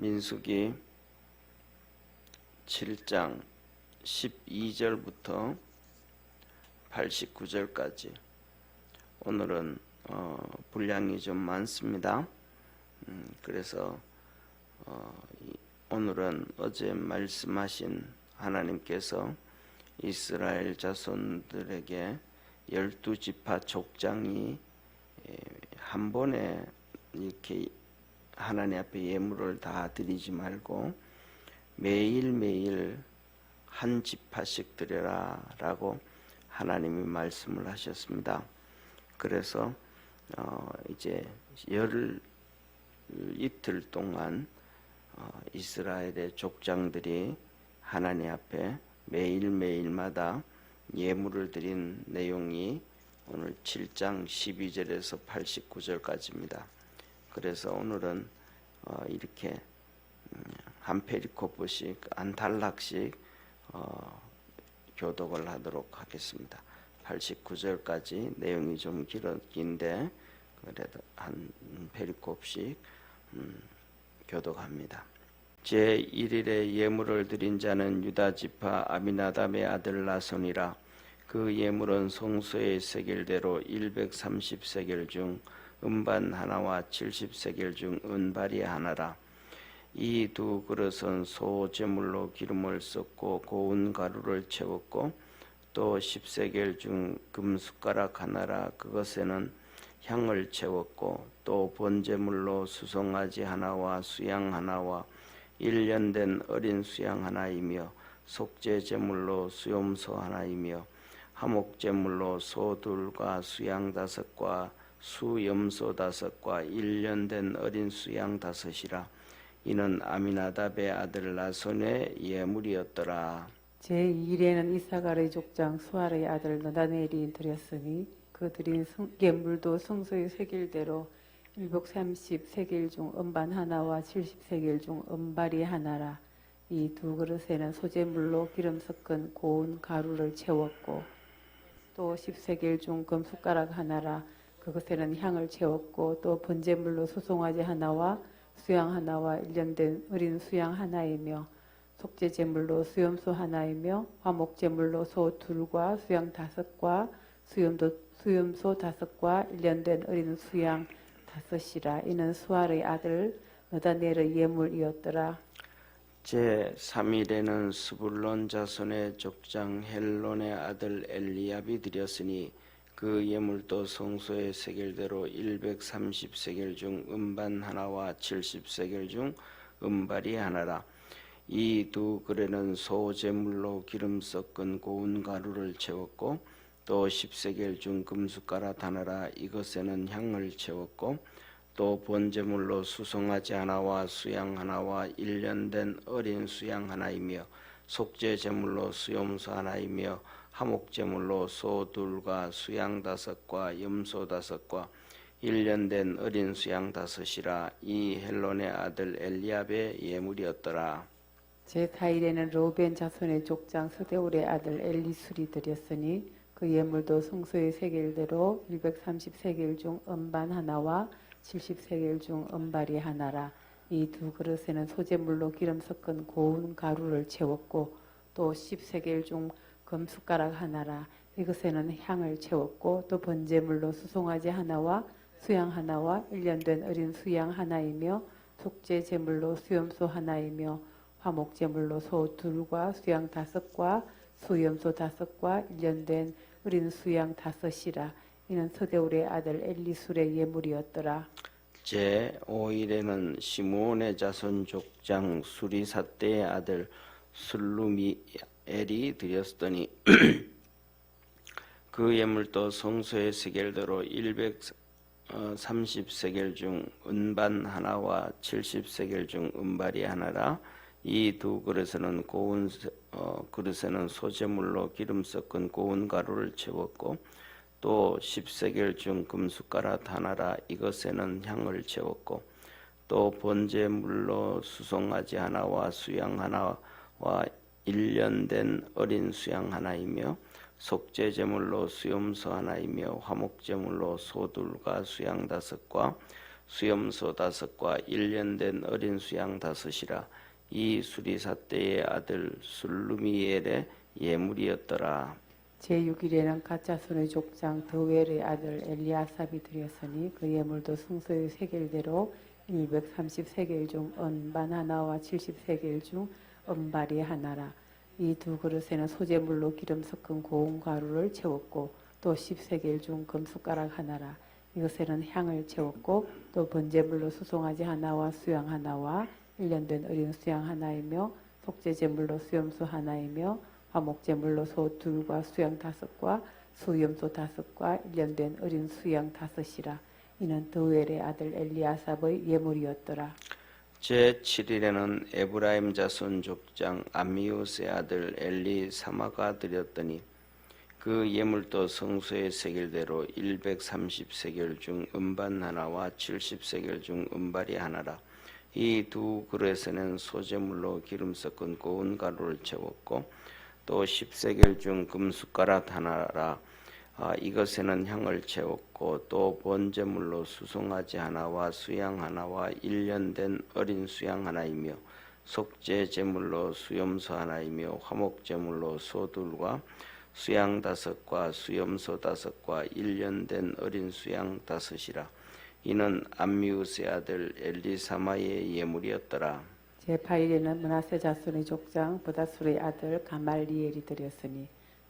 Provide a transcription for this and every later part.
민수기 7장 12절부터 89절까지 오늘은 어, 분량이 좀 많습니다. 음, 그래서 어, 이- 오늘은 어제 말씀하신 하나님께서 이스라엘 자손들에게 열두 지파 족장이 에, 한 번에 이렇게 하나님 앞에 예물을 다 드리지 말고 매일 매일 한 지파씩 드려라 라고 하나님이 말씀을 하셨습니다. 그래서 어, 이제 열 이틀 동안 어, 이스라엘의 족장들이 하나님 앞에 매일 매일마다 예물을 드린 내용이 오늘 7장 12절에서 89절까지입니다. 그래서 오늘은 어, 이렇게 음, 한 페리코프씩 한 단락씩 어, 교독을 하도록 하겠습니다. 89절까지 내용이 좀 길어 긴데 그래도 한 페리코프씩 음, 교독합니다. 제 1일에 예물을 드린 자는 유다 지파 아미나담의 아들 나손이라 그 예물은 송수의 세겔대로 130세겔 중 음반 하나와 70세겔 중 은발이 하나라. 이 두 그릇은 소 제물로 기름을 섞고 고운 가루를 채웠고 또 10세겔 중 금숟가락 하나라. 그것에는 향을 채웠고 또 번제물로 수송아지 하나와 수양 하나와 일년 된 어린 수양 하나이며 속죄 제물로 수염소 하나이며 하목 제물로 소 둘과 수양 다섯과 수염소 다섯과 일년 된 어린 수양 다섯이라 이는 아미나답의 아들 나손의 예물이었더라. 제2일에는 이사갈의 족장 수아의 아들 너다넬이 드렸으니 그 드린 성- 예물도 성소의 세겔대로 730세겔 중 음반 하나와 70세겔 중 음발이 하나라 이 두 그릇에는 소재물로 기름 섞은 고운 가루를 채웠고 또 10세겔 중 금숟가락 하나라 그것에는 향을 채웠고 또 번제물로 수송아지 하나와 수양 하나와 일년된 어린 수양 하나이며 속죄 제물로 수염소 하나이며 화목 제물로 소 둘과 수양 다섯과 수염도 수염소 다섯과 일년된 어린 수양 다섯이라. 이는 수알의 아들 너다넬의 예물이었더라. 제 3일에는 스불론 자손의 족장 헬론의 아들 엘리압이 드렸으니 그 예물도 성소의 세겔대로 130세겔 중 음반 하나와 70세겔 중 음발이 하나라. 이 두 그릇은 소 제물로 기름 섞은 고운 가루를 채웠고 또 10세겔 중 금숟가락 하나라. 이것에는 향을 채웠고 또 번제물로 수송아지 하나와 수양 하나와 일년 된 어린 수양 하나이며 속죄 제물로 수염소 하나이며 하목 제물로 소 둘과 수양 다섯과 염소 다섯과 일년 된 어린 수양 다섯이라 이 헬론의 아들 엘리압의 예물이었더라. 제4일에는 로벤 자손의 족장 서대울의 아들 엘리술이 드렸으니 그 예물도 성소의 세겔대로 130세겔 중 음반 하나와 70세겔 중 음발이 하나라 이 두 그릇에는 소재물로 기름 섞은 고운 가루를 채웠고 또 10세겔 중 금 숟가락 하나라 이것에는 향을 채웠고 또 번제물로 수송아지 하나와 수양 하나와 일년된 어린 수양 하나이며 속죄 제물로 수염소 하나이며 화목 제물로 소 둘과 수양 다섯과 수염소 다섯과 일년된 어린 수양 다섯이라 이는 서대울의 아들 엘리술의 예물이었더라. 제 5일에는 시므온의 자손 족장 수리사떼의 아들 술루미 엘이 드렸더니 그 예물도 성소의 세겔대로 130세겔 중 은반 하나와 70세겔 중 은발이 하나라. 이 두 그릇에는 고운 세- 어, 그릇에는 소재물로 기름 섞은 고운 가루를 채웠고 또 10세겔 중 금숟가락 하나라. 이것에는 향을 채웠고 또 번제물로 수송아지 하나와 수양 하나와 일년 된 어린 수양 하나이며 속죄 제물로 수염소 하나이며 화목 제물로 소둘과 수양 다섯과 수염소 다섯과 일년된 어린 수양 다섯이라 이 수리사 때의 아들 술루미엘의 예물이었더라. 제6일에는 가짜손의 족장 더웰의 아들 엘리아삽이 드렸으니 그 예물도 승소의 세겔대로 130세겔 중 은반 하나와 70세겔 중 은발이 하나라. 이 두 그릇에는 소재물로 기름 섞은 고운 가루를 채웠고 또 10세겔 중 금숟가락 하나라. 이것에는 향을 채웠고 또 번제물로 수송아지 하나와 수양 하나와 1년 된 어린 수양 하나이며 속죄제물로 수염소 하나이며 화목제물로 소 둘과 수양 다섯과 수염소 다섯과 1년 된 어린 수양 다섯이라. 이는 드웰의 아들 엘리아삽의 예물이었더라. 제 7일에는 에브라임 자손 족장 암미우스의 아들 엘리 사마가 드렸더니 그 예물도 성소의 세겔대로 130세겔 중 음반 하나와 70세겔 중 음발이 하나라. 이 두 그릇에는 소재물로 기름 섞은 고운 가루를 채웠고 또 10세겔 중 금숟가락 하나라. 아, 이것에는 향을 채웠고 또 번제물로 수송아지 하나와 수양 하나와 일년된 어린 수양 하나이며 속죄 제물로 수염소 하나이며 화목 제물로 소둘과 수양 다섯과 수염소 다섯과 일년된 어린 수양 다섯이라 이는 암미우스의 아들 엘리사마의 예물이었더라. 제8일에는 문하세 자손의 족장 보다술의 아들 가말리엘이 드렸으니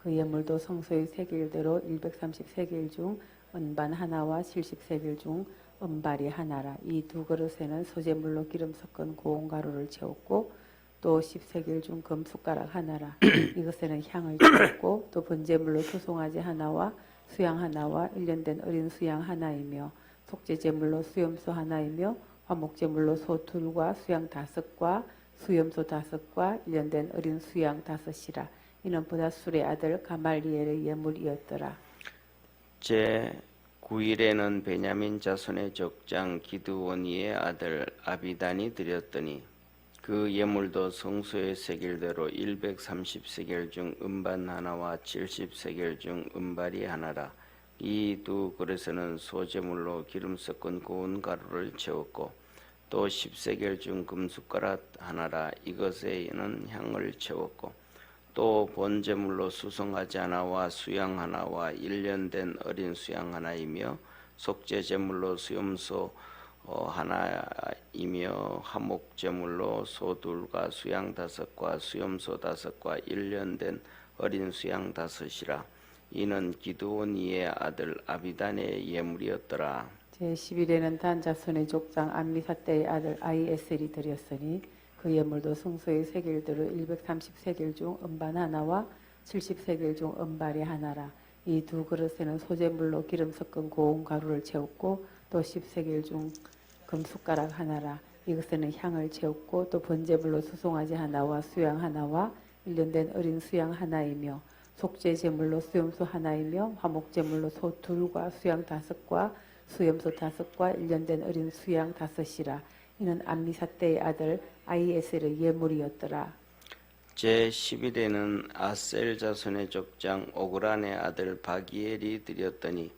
그 예물도 성소의 세겔대로 130세겔 중 은반 하나와 70세겔 중 은발이 하나라. 이 두 그릇에는 소재물로 기름 섞은 고운 가루를 채웠고 또 10세겔 중 금숟가락 하나라. 이것에는 향을 채웠고 또 번제물로 소송아지 하나와 수양 하나와 1년 된 어린 수양 하나이며 속죄제물로 수염소 하나이며 화목제물로 소 둘과 수양 다섯과 수염소 다섯과 1년 된 어린 수양 다섯이라. 이는 보다 술의 아들 가말리엘의 예물이었더라. 제 9일에는 베냐민 자손의 족장 기드오니의 아들 아비단이 드렸더니 그 예물도 성소의 세겔대로 130세겔 중 음반 하나와 70세겔 중 음발이 하나라 이 두 그릇에는 소재물로 기름 섞은 고운 가루를 채웠고 또 10세겔 중 금숟가락 하나라 이것에는 향을 채웠고 또 번제물로 수송아지 하나와 수양 하나와 일년된 어린 수양 하나이며 속죄 제물로 수염소 어, 하나이며 화목제물로 소 둘과 수양 다섯과 수염소 다섯과 일년된 어린 수양 다섯이라 이는 기드온 이의 아들 아비단의 예물이었더라. 제 11일에는 단 자손의 족장 안미사 때의 아들 아이에셀이 드렸으니 그 예물도 성소의 세겔대로 130세겔 중 음반 하나와 70세겔 중 음발이 하나라. 이 두 그릇에는 소재물로 기름 섞은 고운 가루를 채웠고 또 10세겔 중 금숟가락 하나라. 이것에는 향을 채웠고 또 번제물로 수송아지 하나와 수양 하나와 1년 된 어린 수양 하나이며 속죄 제물로 수염소 하나이며 화목 제물로 소 둘과 수양 다섯과 수염소 다섯과 1년 된 어린 수양 다섯이라. 이는 암미사 때의 아들 아이에셀의 예물이었더라. 제 10일에는 아셀 자손의 족장 오그란의 아들 바기엘이 드렸더니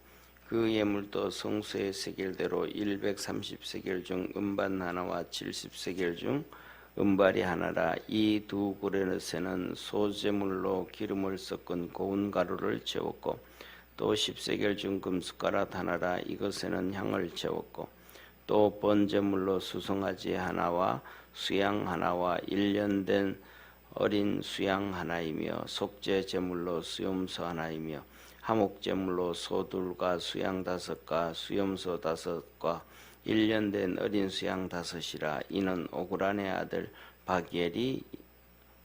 그 예물도 성소의 세겔대로 130세겔 중 음반 하나와 70세겔 중 음발이 하나라 이두 그릇에는 소재물로 기름을 섞은 고운 가루를 채웠고 또 10세겔 중 금숟가락 하나라 이것에는 향을 채웠고 또 번제물로 수송아지 하나와 수양 하나와 일년된 어린 수양 하나이며 속죄 제물로 수염소 하나이며 하목 제물로 소둘과 수양 다섯과 수염소 다섯과 일년된 어린 수양 다섯이라 이는 오그란의 아들 바기엘이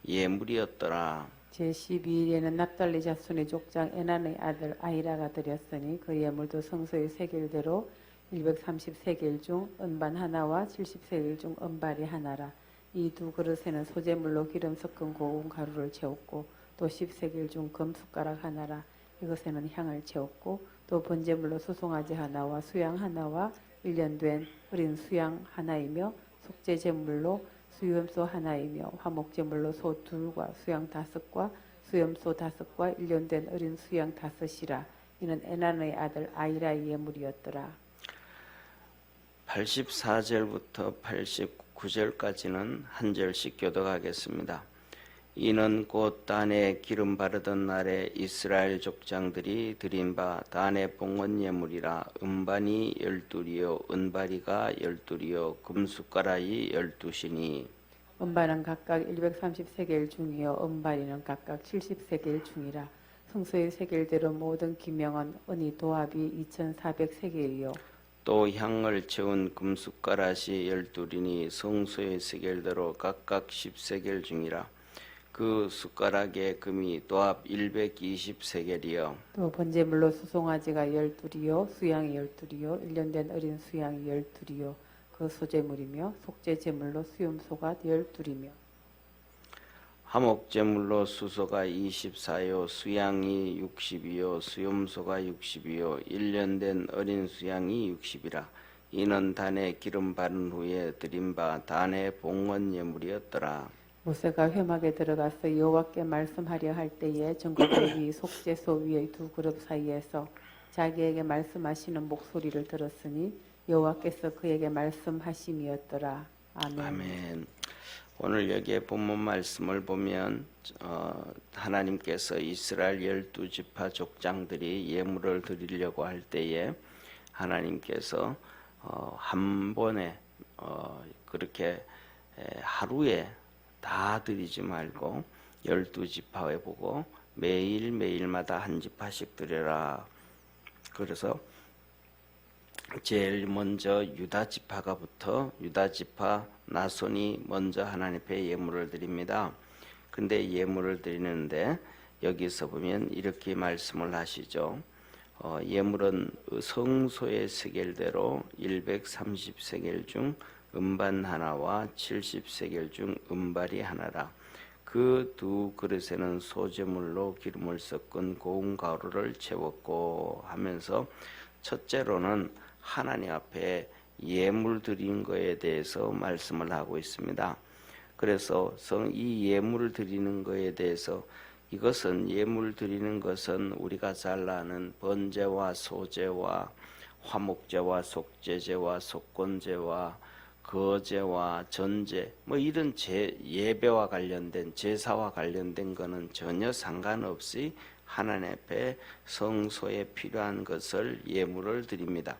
예물이었더라. 제12일에는 납달리 자손의 족장 에난의 아들 아이라가 드렸으니 그 예물도 성소의 세겔대로 130세겔 중 은반 하나와 70세겔 중 은발이 하나라. 이 두 그릇에는 소재물로 기름 섞은 고운 가루를 채웠고 또 10세겔 중 금숟가락 하나라. 이것에는 향을 채웠고 또 번제물로 수송아지 하나와 수양 하나와 1년 된 어린 수양 하나이며 속죄 제물로 수염소 하나이며 화목 제물로 소 둘과 수양 다섯과 수염소 다섯과 1년 된 어린 수양 다섯이라. 이는 에난의 아들 아이라의 예물이었더라. 84절부터 89절까지는 한 절씩 교독하겠습니다. 이는 곧 단에 기름 바르던 날에 이스라엘 족장들이 드린 바 단의 봉헌 예물이라 음반이 열둘이요 은바리가 열둘이요 금숟가락이 열두시니 은발은 각각 130세겔 중이요 은발이는 각각 70세겔 중이라 성소의 세겔대로 모든 기명은 은이 도합이 2400세겔이요 또 향을 채운 금숟가락이 열둘이니 성소의 세겔대로 각각 십세겔 중이라 그 숟가락의 금이 도합 120세겔이요. 또 번제물로 수송아지가 열둘이요 수양이 열둘이요 일년된 어린 수양이 열둘이요. 그 소제물이며 속죄제물로 수염소가 열둘이며 화목제물로 수소가 24요 수양이 60이요 수염소가 60이요 일년된 어린 수양이 60이라 이는 단에 기름 바른 후에 드린 바 단의 봉헌 예물이었더라 모세가 회막에 들어가서 여호와께 말씀하려 할 때에 전거대위 속죄소 위의 두 그룹 사이에서 자기에게 말씀하시는 목소리를 들었으니 여호와께서 그에게 말씀하심이었더라. 아멘. 아멘. 오늘 여기에 본문 말씀을 보면 어, 하나님께서 이스라엘 열두 지파 족장들이 예물을 드리려고 할 때에 하나님께서 어, 한 번에 어, 그렇게 에, 하루에 다 드리지 말고 열두 지파에 보고 매일 매일마다 한 지파씩 드려라. 그래서 제일 먼저 유다 지파가부터 유다 지파 나손이 먼저 하나님 앞에 예물을 드립니다. 근데 예물을 드리는데 여기서 보면 이렇게 말씀을 하시죠. 어, 예물은 성소의 세겔대로 130세겔 중 음반 하나와 70세겔 중 음발이 하나라. 그 두 그릇에는 소재물로 기름을 섞은 고운 가루를 채웠고 하면서 첫째로는 하나님 앞에 예물 드린 거에 대해서 말씀을 하고 있습니다. 그래서 성이 예물을 드리는 거에 대해서 이것은 예물 드리는 것은 우리가 잘 아는 번제와 소제와 화목제와 속제제와 속건제와 거제와 전제 뭐 이런 제 예배와 관련된 제사와 관련된 거는 전혀 상관없이 하나님 앞에 성소에 필요한 것을 예물을 드립니다.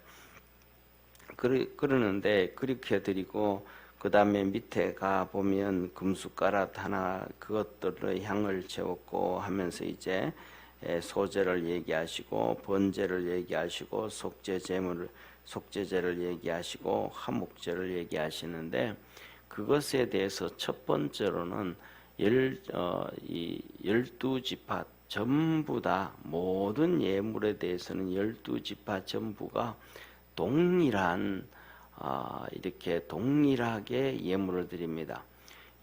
그러, 그러는데 그렇게 드리고 그 다음에 밑에 가 보면 금숟가락 하나 그것들의 향을 채웠고 하면서 이제 에, 소재를 얘기하시고 번제를 얘기하시고 속죄 제물을 속죄제를 얘기하시고 화목제를 얘기하시는데 그것에 대해서 첫 번째로는 열, 어, 이 열두 지파 전부 다 모든 예물에 대해서는 열두 지파 전부가 동일한 아, 이렇게 동일하게 예물을 드립니다.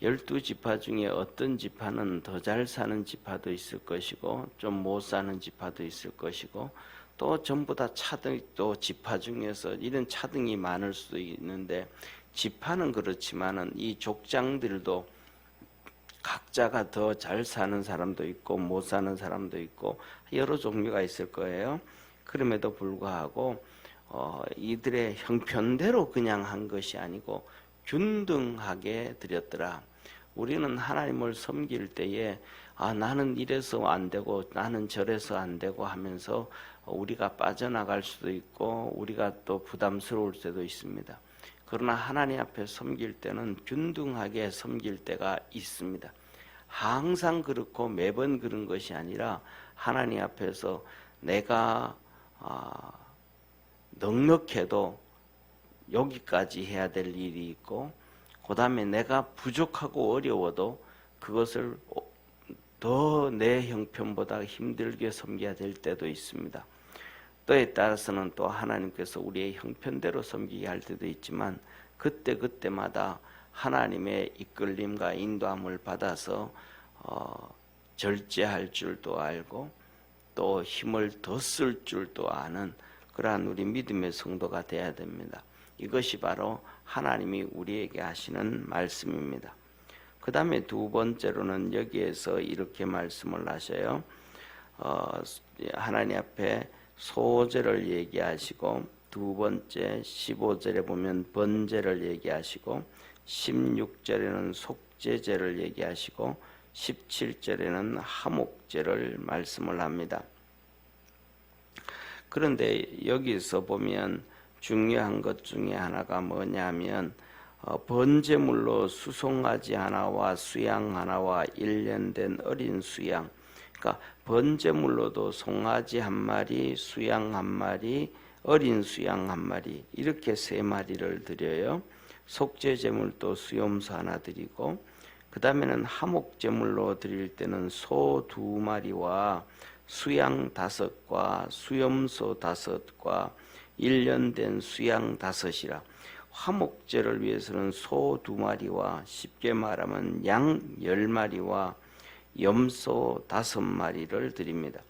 열두 지파 중에 어떤 지파는 더 잘 사는 지파도 있을 것이고 좀 못 사는 지파도 있을 것이고 또 전부 다 차등 또 지파 중에서 이런 차등이 많을 수도 있는데 지파는 그렇지만은 이 족장들도 각자가 더 잘 사는 사람도 있고 못 사는 사람도 있고 여러 종류가 있을 거예요. 그럼에도 불구하고 어, 이들의 형편대로 그냥 한 것이 아니고 균등하게 드렸더라. 우리는 하나님을 섬길 때에 아 나는 이래서 안 되고 나는 저래서 안 되고 하면서 우리가 빠져나갈 수도 있고 우리가 또 부담스러울 때도 있습니다. 그러나 하나님 앞에 섬길 때는 균등하게 섬길 때가 있습니다. 항상 그렇고 매번 그런 것이 아니라 하나님 앞에서 내가 아, 넉넉해도 여기까지 해야 될 일이 있고 그 다음에 내가 부족하고 어려워도 그것을 더 내 형편보다 힘들게 섬겨야 될 때도 있습니다. 때에 따라서는 또 하나님께서 우리의 형편대로 섬기게 할 때도 있지만 그때 그때마다 하나님의 이끌림과 인도함을 받아서 어, 절제할 줄도 알고 또 힘을 더 쓸 줄도 아는 그러한 우리 믿음의 성도가 되어야 됩니다. 이것이 바로 하나님이 우리에게 하시는 말씀입니다. 그 다음에 두 번째로는 여기에서 이렇게 말씀을 하셔요. 어, 하나님 앞에 소제를 얘기하시고 두 번째 15절에 보면 번제를 얘기하시고 16절에는 속죄제를 얘기하시고 17절에는 하목제를 말씀을 합니다. 그런데 여기서 보면 중요한 것 중에 하나가 뭐냐면 어, 번제물로 수송아지 하나와 수양 하나와 일년된 어린 수양 그러니까 번제물로도 송아지 한 마리, 수양 한 마리, 어린 수양 한 마리 이렇게 세 마리를 드려요. 속죄 제물도 수염소 하나 드리고 그 다음에는 하목 제물로 드릴 때는 소 두 마리와 수양 다섯과 수염소 다섯과 일년된 수양 다섯이라 화목제를 위해서는 소 두 마리와 쉽게 말하면 양 열 마리와 염소 다섯 마리를 드립니다.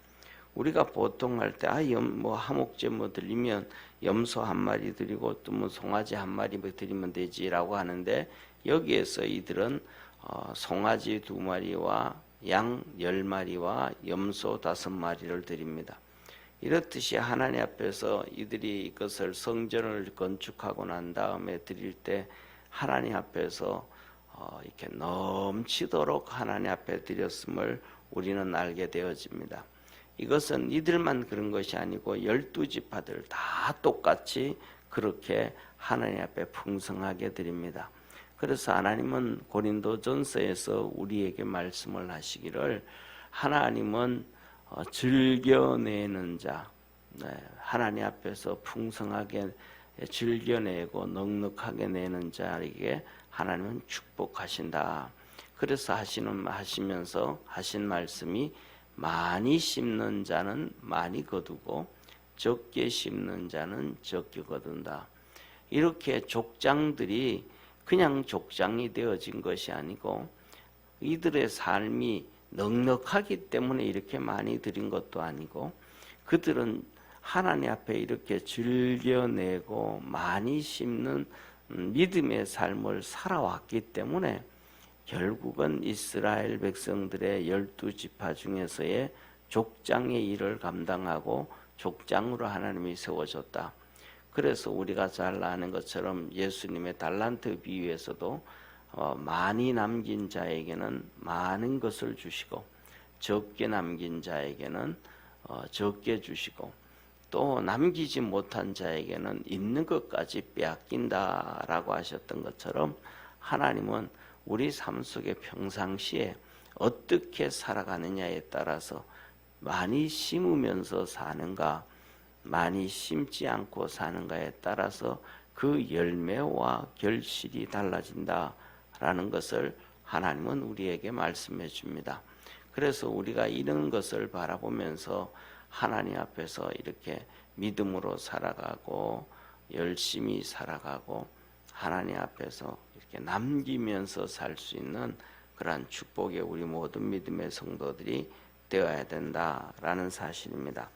우리가 보통 할 때 아, 염, 뭐 하목제 뭐 드리면 염소 한 마리 드리고 또 뭐 송아지 한 마리 뭐 드리면 되지라고 하는데 여기에서 이들은 어, 송아지 두 마리와 양 열 마리와 염소 다섯 마리를 드립니다. 이렇듯이 하나님 앞에서 이들이 이것을 성전을 건축하고 난 다음에 드릴 때 하나님 앞에서 어, 이렇게 넘치도록 하나님 앞에 드렸음을 우리는 알게 되어집니다. 이것은 이들만 그런 것이 아니고 열두 지파들 다 똑같이 그렇게 하나님 앞에 풍성하게 드립니다. 그래서 하나님은 고린도전서에서 우리에게 말씀을 하시기를 하나님은 어, 즐겨내는 자, 네, 하나님 앞에서 풍성하게 즐겨내고 넉넉하게 내는 자에게 하나님은 축복하신다. 그래서 하시는 하시면서 하신 말씀이 많이 심는 자는 많이 거두고 적게 심는 자는 적게 거둔다. 이렇게 족장들이 그냥 족장이 되어진 것이 아니고 이들의 삶이 넉넉하기 때문에 이렇게 많이 드린 것도 아니고 그들은 하나님 앞에 이렇게 즐겨내고 많이 심는 음, 믿음의 삶을 살아왔기 때문에 결국은 이스라엘 백성들의 열두 지파 중에서의 족장의 일을 감당하고 족장으로 하나님이 세워줬다. 그래서 우리가 잘 아는 것처럼 예수님의 달란트 비유에서도 어, 많이 남긴 자에게는 많은 것을 주시고 적게 남긴 자에게는 어, 적게 주시고 또 남기지 못한 자에게는 있는 것까지 빼앗긴다라고 하셨던 것처럼 하나님은 우리 삶 속에 평상시에 어떻게 살아가느냐에 따라서 많이 심으면서 사는가 많이 심지 않고 사는가에 따라서 그 열매와 결실이 달라진다라는 것을 하나님은 우리에게 말씀해 줍니다. 그래서 우리가 이런 것을 바라보면서 하나님 앞에서 이렇게 믿음으로 살아가고 열심히 살아가고 하나님 앞에서 이렇게 남기면서 살 수 있는 그러한 축복의 우리 모든 믿음의 성도들이 되어야 된다라는 사실입니다.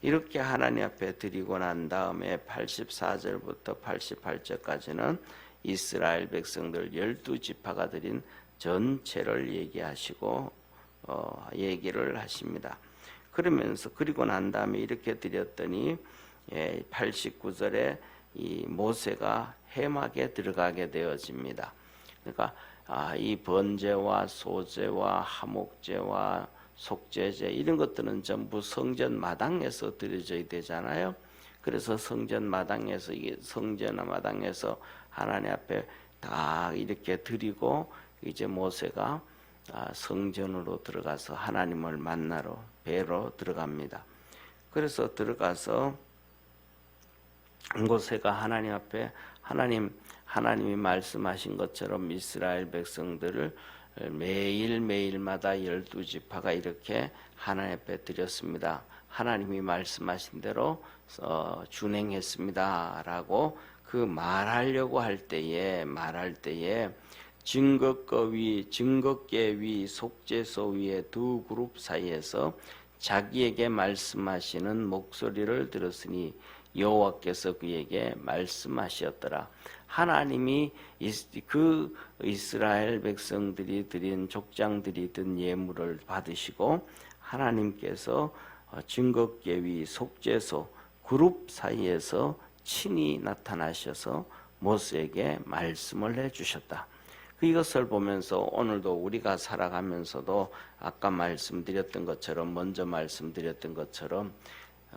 이렇게 하나님 앞에 드리고 난 다음에 84절부터 88절까지는 이스라엘 백성들 열두 지파가 드린 전체를 얘기하시고 어, 얘기를 하십니다. 그러면서 그리고 난 다음에 이렇게 드렸더니 예, 89절에 이 모세가 해막에 들어가게 되어집니다. 그러니까 아, 이 번제와 소제와 하목제와 속죄제 이런 것들은 전부 성전 마당에서 드려져야 되잖아요. 그래서 성전 마당에서 이게 성전 마당에서 하나님 앞에 다 이렇게 드리고 이제 모세가 아, 성전으로 들어가서 하나님을 만나러 배로 들어갑니다. 그래서 들어가서 모세가 하나님 앞에 하나님 하나님이 말씀하신 것처럼 이스라엘 백성들을 매일 매일마다 열두 지파가 이렇게 하나님 앞에 드렸습니다. 하나님이 말씀하신 대로 어, 준행했습니다라고 그 말하려고 할 때에 말할 때에 증거거 위, 증거계 위, 속죄소 위의 두 그룹 사이에서 자기에게 말씀하시는 목소리를 들었으니 여호와께서 그에게 말씀하셨더라. 하나님이 그 이스라엘 백성들이 드린 족장들이 든 예물을 받으시고 하나님께서 증거계 위, 속죄소 그룹 사이에서 친히 나타나셔서 모세에게 말씀을 해주셨다. 그 이것을 보면서 오늘도 우리가 살아가면서도 아까 말씀드렸던 것처럼 먼저 말씀드렸던 것처럼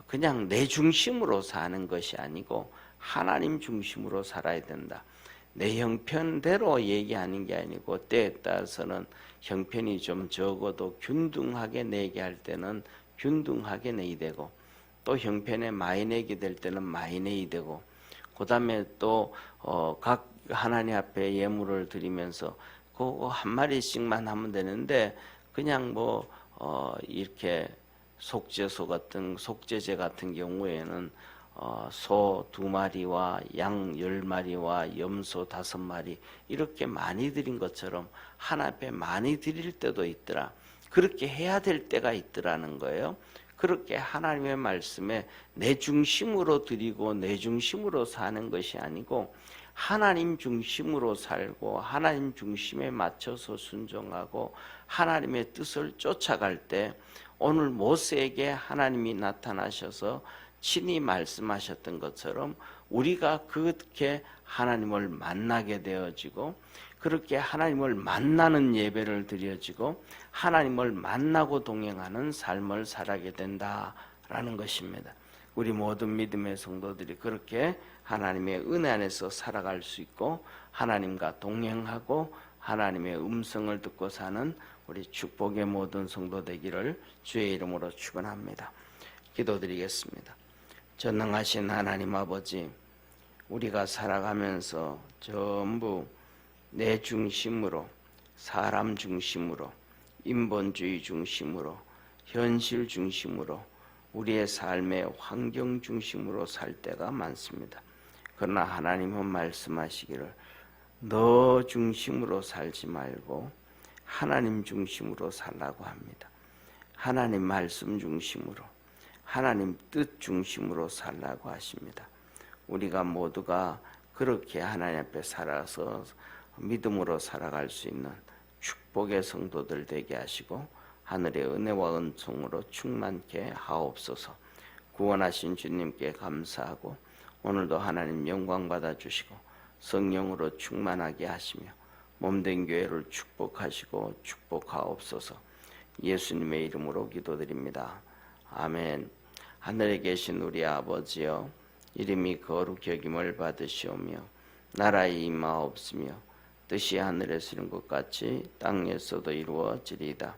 그냥 내 중심으로 사는 것이 아니고 하나님 중심으로 살아야 된다. 내 형편대로 얘기하는 게 아니고 때에 따라서는 형편이 좀 적어도 균등하게 내게 할 때는 균등하게 내야 되고 또 형편에 많이 내게 될 때는 많이 내야 되고 그 다음에 또각 하나님 앞에 예물을 드리면서 그거 한 마리씩만 하면 되는데 그냥 뭐 어 이렇게 속죄소 같은 속죄제 같은 경우에는 어, 소 두 마리와 양 열 마리와 염소 다섯 마리 이렇게 많이 드린 것처럼 하나 앞에 많이 드릴 때도 있더라. 그렇게 해야 될 때가 있더라는 거예요. 그렇게 하나님의 말씀에 내 중심으로 드리고 내 중심으로 사는 것이 아니고 하나님 중심으로 살고 하나님 중심에 맞춰서 순종하고 하나님의 뜻을 쫓아갈 때 오늘 모세에게 하나님이 나타나셔서 친히 말씀하셨던 것처럼 우리가 그렇게 하나님을 만나게 되어지고 그렇게 하나님을 만나는 예배를 드려지고 하나님을 만나고 동행하는 삶을 살아게 된다라는 것입니다. 우리 모든 믿음의 성도들이 그렇게 하나님의 은혜 안에서 살아갈 수 있고 하나님과 동행하고 하나님의 음성을 듣고 사는 우리 축복의 모든 성도 되기를 주의 이름으로 축원합니다. 기도드리겠습니다. 전능하신 하나님 아버지, 우리가 살아가면서 전부 내 중심으로, 사람 중심으로, 인본주의 중심으로, 현실 중심으로, 우리의 삶의 환경 중심으로 살 때가 많습니다. 그러나 하나님은 말씀하시기를 너 중심으로 살지 말고 하나님 중심으로 살라고 합니다. 하나님 말씀 중심으로, 하나님 뜻 중심으로 살라고 하십니다. 우리가 모두가 그렇게 하나님 앞에 살아서 믿음으로 살아갈 수 있는 축복의 성도들 되게 하시고 하늘의 은혜와 은총으로 충만케 하옵소서. 구원하신 주님께 감사하고 오늘도 하나님 영광 받아 주시고 성령으로 충만하게 하시며 몸된 교회를 축복하시고 축복하옵소서. 예수님의 이름으로 기도드립니다. 아멘. 하늘에 계신 우리 아버지여 이름이 거룩 여김을 받으시오며 나라의 임하옵으며 뜻이 하늘에서 이룬 것 같이 땅에서도 이루어지리이다.